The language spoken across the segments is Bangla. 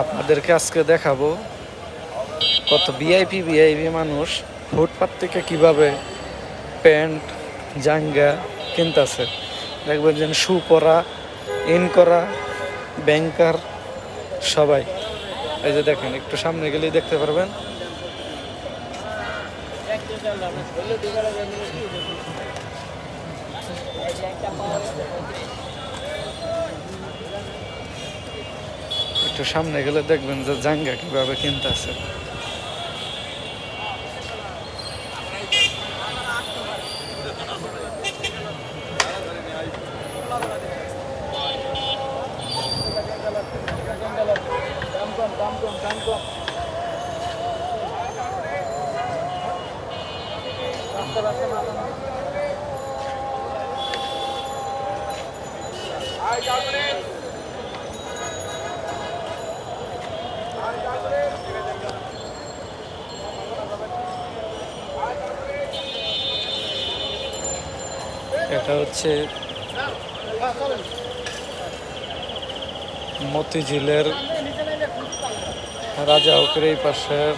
আপনাদেরকে আজকে দেখাবো কত ভিআইপি ভিআইপি মানুষ ফুটপাত থেকে কীভাবে প্যান্ট, জাঙ্গা কিনতেছে। দেখবেন যে শু পরা ইন করা ব্যাংকার, সবাই। এই যে দেখেন, একটু সামনে গেলেই দেখতে পারবেন। সামনে গেলে দেখবেন যে জাঙ্গা কীভাবে কিনতেছে। এটা হচ্ছে মতিঝিলের রাজা ওকের এই পাশের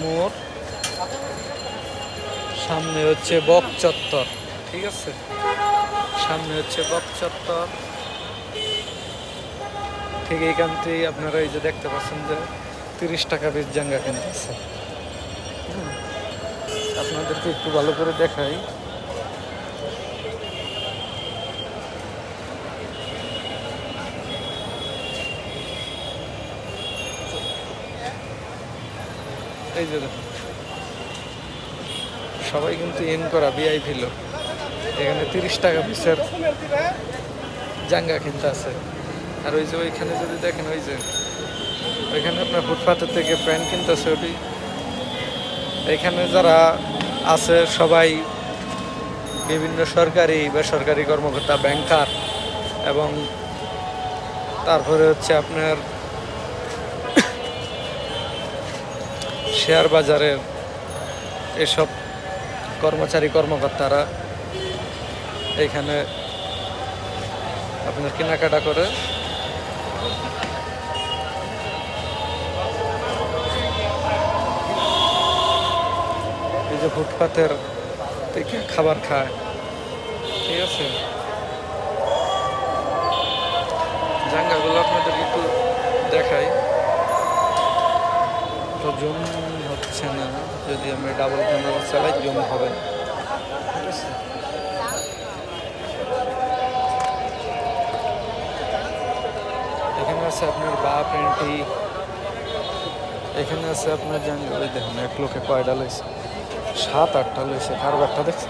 মোড়। সামনে হচ্ছে বক চত্বর, ঠিক আছে? সামনে হচ্ছে বক চত্বর। ঠিক এইখানতেই আপনারা এই যে দেখতে পাচ্ছেন যে তিরিশ টাকা পিস জাঙ্গা কিনতেছে। আপনাদেরকে একটু ভালো করে দেখাই। এই যে সবাই কিন্তু ইন করা ভিআইপি লোক। এখানে তিরিশ টাকা পিসের জাঙ্গা কিনতে আছে। আর ওই যে ওইখানে যদি দেখেন, ওই যে ওইখানে আপনার ফুটপাথের থেকে প্যান্ট কিনতেছে ওটি। এখানে যারা আছে সবাই বিভিন্ন সরকারি বেসরকারি কর্মকর্তা ব্যাংকার এবং তারপরে হচ্ছে আপনার শেয়ার বাজারের এসব কর্মচারী, কর্মকর্তারা এখানে আপনার কেনাকাটা করে যে ফুটপাতের থেকে খাবার খায়। ঠিক আছে? জাঙ্গাগুলো আপনাদের একটু দেখাই। তো জুম হচ্ছে না, যদি আমি ডাবল ক্যামেরা চালাই, জুম হবে। ঠিক আছে? এখানে আছে আপনার বা প্যান্টি। এখানে আছে আপনার জাঙ্গা দেখুন, এক লোকে কয়টা লইছে সাত আটটা লইছে কারবারটা দেখছে?